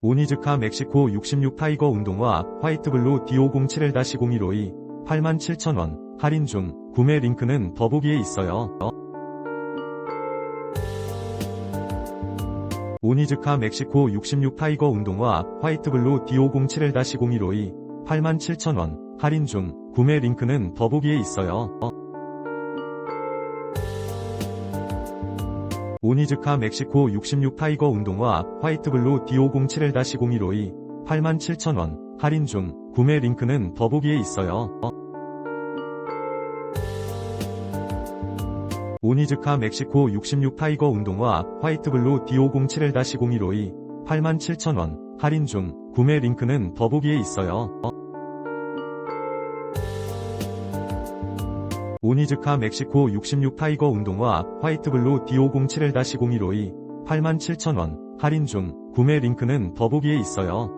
오니즈카 멕시코 66 타이거 운동화 화이트블루 D5071-015이 87,000원 할인 중 구매 링크는 더보기에 있어요. 오니즈카 멕시코 66 타이거 운동화 화이트블루 D5071-015이 87,000원 할인 중 구매 링크는 더보기에 있어요. 오니즈카 멕시코 66 타이거 운동화 화이트블루 D5071-015이 87,000원 할인 중 구매 링크는 더보기에 있어요. 오니즈카 멕시코 66 타이거 운동화 화이트블루 D5071-015이 87,000원 할인 중 구매 링크는 더보기에 있어요. 오니즈카 멕시코 66 타이거 운동화 화이트블루 D5071-015이 87,000원 할인 중 구매 링크는 더보기에 있어요.